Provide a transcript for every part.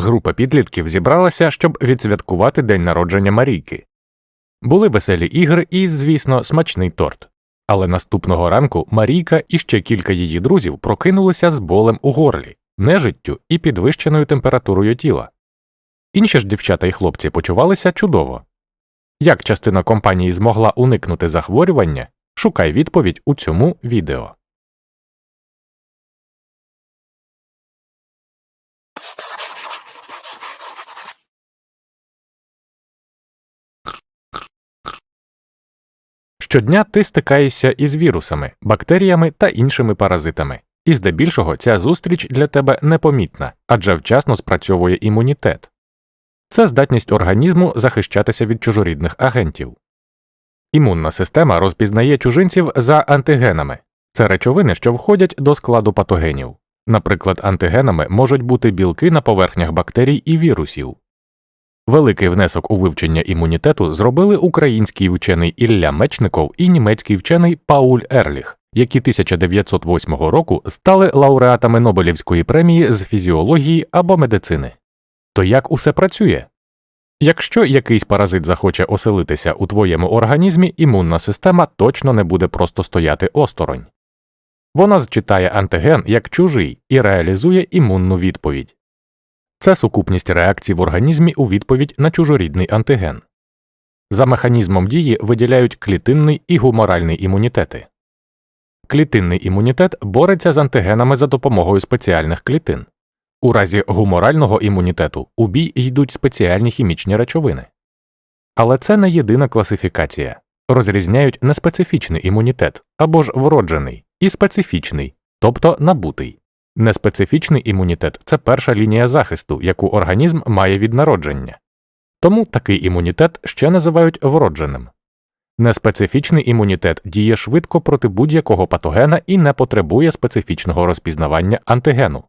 Група підлітків зібралася, щоб відсвяткувати день народження Марійки. Були веселі ігри і, звісно, смачний торт. Але наступного ранку Марійка і ще кілька її друзів прокинулися з болем у горлі, нежиттю і підвищеною температурою тіла. Інші ж дівчата і хлопці почувалися чудово. Як частина компанії змогла уникнути захворювання, шукай відповідь у цьому відео. Щодня ти стикаєшся із вірусами, бактеріями та іншими паразитами, і здебільшого ця зустріч для тебе непомітна, адже вчасно спрацьовує імунітет. Це здатність організму захищатися від чужорідних агентів. Імунна система розпізнає чужинців за антигенами це речовини, що входять до складу патогенів. Наприклад, антигенами можуть бути білки на поверхнях бактерій і вірусів. Великий внесок у вивчення імунітету зробили український вчений Ілля Мечников і німецький вчений Пауль Ерліх, які 1908 року стали лауреатами Нобелівської премії з фізіології або медицини. То як усе працює? Якщо якийсь паразит захоче оселитися у твоєму організмі, імунна система точно не буде просто стояти осторонь. Вона зчитає антиген як чужий і реалізує імунну відповідь. Це сукупність реакцій в організмі у відповідь на чужорідний антиген. За механізмом дії виділяють клітинний і гуморальний імунітети. Клітинний імунітет бореться з антигенами за допомогою спеціальних клітин. У разі гуморального імунітету у бій йдуть спеціальні хімічні речовини. Але це не єдина класифікація. Розрізняють неспецифічний імунітет або ж вроджений, і специфічний, тобто набутий. Неспецифічний імунітет це перша лінія захисту, яку організм має від народження. Тому такий імунітет ще називають вродженим. Неспецифічний імунітет діє швидко проти будь-якого патогена і не потребує специфічного розпізнавання антигену.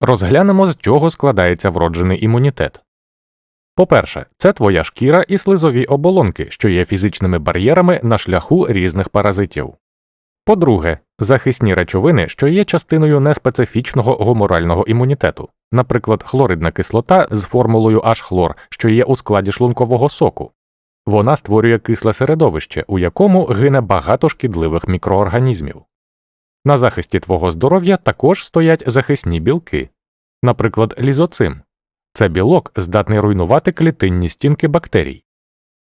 Розглянемо, з чого складається вроджений імунітет. По-перше, це твоя шкіра і слизові оболонки, що є фізичними бар'єрами на шляху різних паразитів. По-друге, захисні речовини, що є частиною неспецифічного гуморального імунітету, наприклад, хлоридна кислота з формулою H-хлор, що є у складі шлункового соку. Вона створює кисле середовище, у якому гине багато шкідливих мікроорганізмів. На захисті твого здоров'я також стоять захисні білки, наприклад, лізоцим. Це білок здатний руйнувати клітинні стінки бактерій.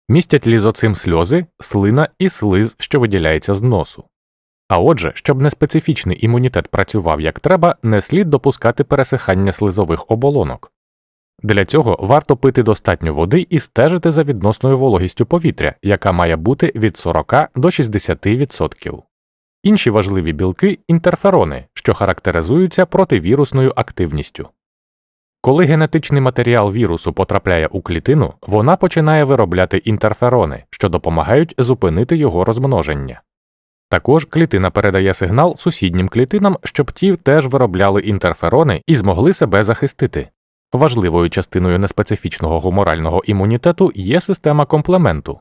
Містять лізоцим сльози, слина і слиз, що виділяється з носу. А отже, щоб неспецифічний імунітет працював як треба, не слід допускати пересихання слизових оболонок. Для цього варто пити достатньо води і стежити за відносною вологістю повітря, яка має бути від 40 до 60%. Інші важливі білки інтерферони, що характеризуються противірусною активністю. Коли генетичний матеріал вірусу потрапляє у клітину, вона починає виробляти інтерферони, що допомагають зупинити його розмноження. Також клітина передає сигнал сусіднім клітинам, щоб ті теж виробляли інтерферони і змогли себе захистити. Важливою частиною неспецифічного гуморального імунітету є система комплементу.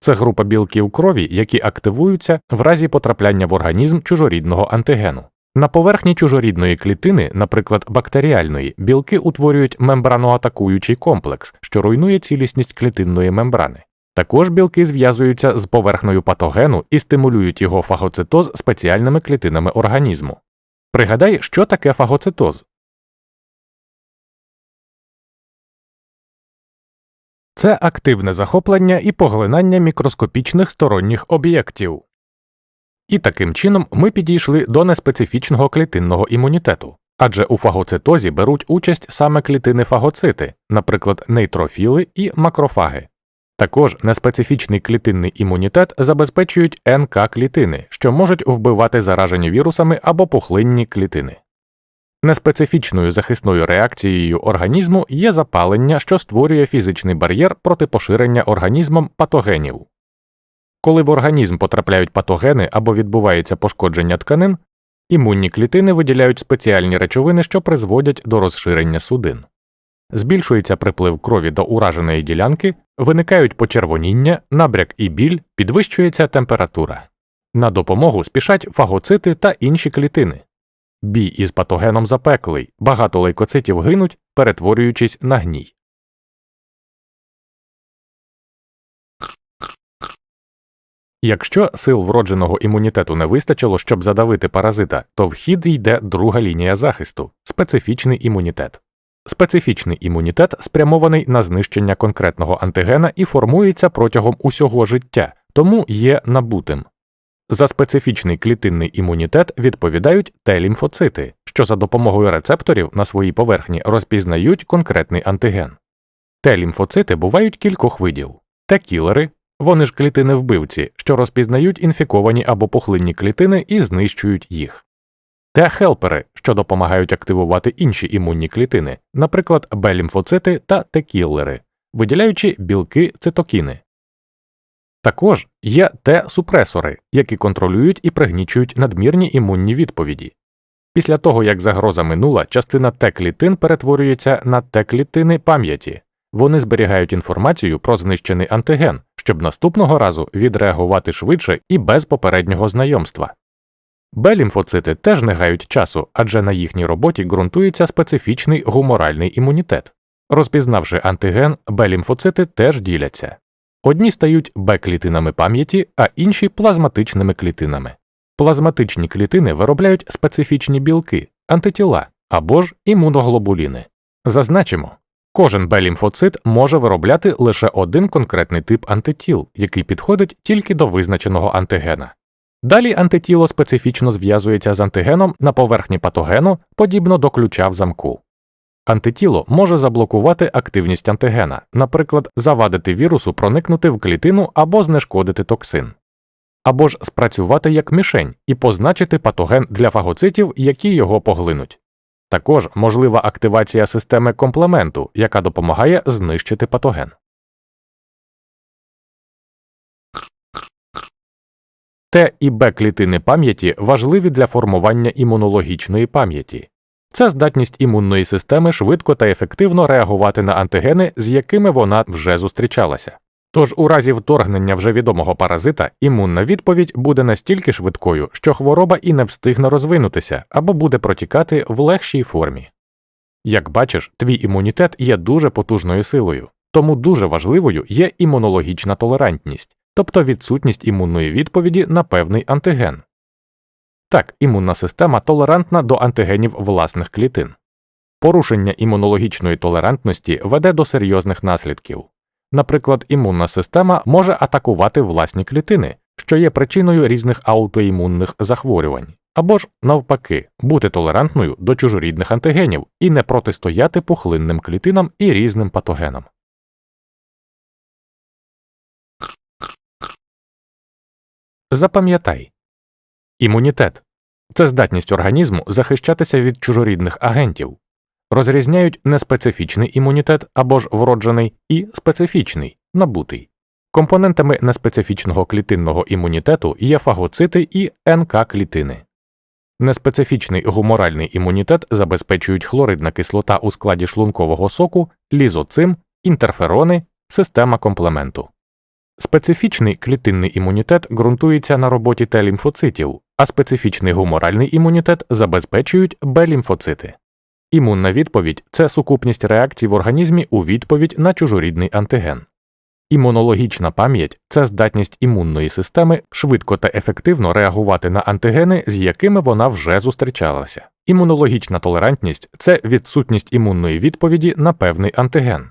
Це група білків крові, які активуються в разі потрапляння в організм чужорідного антигену. На поверхні чужорідної клітини, наприклад, бактеріальної, білки утворюють мембраноатакуючий комплекс, що руйнує цілісність клітинної мембрани. Також білки зв'язуються з поверхнею патогену і стимулюють його фагоцитоз спеціальними клітинами організму. Пригадай, що таке фагоцитоз. Це активне захоплення і поглинання мікроскопічних сторонніх об'єктів. І таким чином ми підійшли до неспецифічного клітинного імунітету, адже у фагоцитозі беруть участь саме клітини фагоцити, наприклад, нейтрофіли і макрофаги. Також неспецифічний клітинний імунітет забезпечують НК клітини, що можуть вбивати заражені вірусами або пухлинні клітини. Неспецифічною захисною реакцією організму є запалення, що створює фізичний бар'єр проти поширення організмом патогенів. Коли в організм потрапляють патогени або відбувається пошкодження тканин, імунні клітини виділяють спеціальні речовини, що призводять до розширення судин. Збільшується приплив крові до ураженої ділянки, виникають почервоніння, набряк і біль, підвищується температура. На допомогу спішать фагоцити та інші клітини. Бій із патогеном запеклий, багато лейкоцитів гинуть, перетворюючись на гній. Якщо сил вродженого імунітету не вистачило, щоб задавити паразита, то в хід йде друга лінія захисту специфічний імунітет. Специфічний імунітет спрямований на знищення конкретного антигена і формується протягом усього життя, тому є набутим. За специфічний клітинний імунітет відповідають Т-лімфоцити, що за допомогою рецепторів на своїй поверхні розпізнають конкретний антиген. Т-лімфоцити бувають кількох видів Т-кілери, вони ж клітини вбивці, що розпізнають інфіковані або пухлинні клітини і знищують їх. Т-хелпери, що допомагають активувати інші імунні клітини, наприклад, Б-лімфоцити та Т-кілери, виділяючи білки цитокіни. Також є Т-супресори, які контролюють і пригнічують надмірні імунні відповіді. Після того, як загроза минула, частина Т-клітин перетворюється на Т-клітини пам'яті, вони зберігають інформацію про знищений антиген, щоб наступного разу відреагувати швидше і без попереднього знайомства. Б-лімфоцити теж не гають часу, адже на їхній роботі ґрунтується специфічний гуморальний імунітет. Розпізнавши антиген, Б-лімфоцити теж діляться. Одні стають Б-клітинами пам'яті, а інші плазматичними клітинами. Плазматичні клітини виробляють специфічні білки, антитіла або ж імуноглобуліни. Зазначимо, кожен Б-лімфоцит може виробляти лише один конкретний тип антитіл, який підходить тільки до визначеного антигена. Далі антитіло специфічно зв'язується з антигеном на поверхні патогену, подібно до ключа в замку. Антитіло може заблокувати активність антигена, наприклад, завадити вірусу проникнути в клітину або знешкодити токсин, або ж спрацювати як мішень і позначити патоген для фагоцитів, які його поглинуть. Також можлива активація системи комплементу, яка допомагає знищити патоген. Т і Б клітини пам'яті важливі для формування імунологічної пам'яті. Це здатність імунної системи швидко та ефективно реагувати на антигени, з якими вона вже зустрічалася. Тож у разі вторгнення вже відомого паразита імунна відповідь буде настільки швидкою, що хвороба і не встигне розвинутися або буде протікати в легшій формі. Як бачиш, твій імунітет є дуже потужною силою, тому дуже важливою є імунологічна толерантність, тобто відсутність імунної відповіді на певний антиген. Так, імунна система толерантна до антигенів власних клітин. Порушення імунологічної толерантності веде до серйозних наслідків. Наприклад, імунна система може атакувати власні клітини, що є причиною різних аутоімунних захворювань, або ж, навпаки, бути толерантною до чужорідних антигенів і не протистояти пухлинним клітинам і різним патогенам. Запам'ятай імунітет це здатність організму захищатися від чужорідних агентів, розрізняють неспецифічний імунітет або ж вроджений і специфічний набутий. Компонентами неспецифічного клітинного імунітету є фагоцити і НК клітини. Неспецифічний гуморальний імунітет забезпечують хлоридна кислота у складі шлункового соку, лізоцим, інтерферони, система комплементу. Специфічний клітинний імунітет ґрунтується на роботі Т-лімфоцитів, а специфічний гуморальний імунітет забезпечують Б-лімфоцити. Імунна відповідь це сукупність реакцій в організмі у відповідь на чужорідний антиген. Імунологічна пам'ять це здатність імунної системи швидко та ефективно реагувати на антигени, з якими вона вже зустрічалася. Імунологічна толерантність це відсутність імунної відповіді на певний антиген.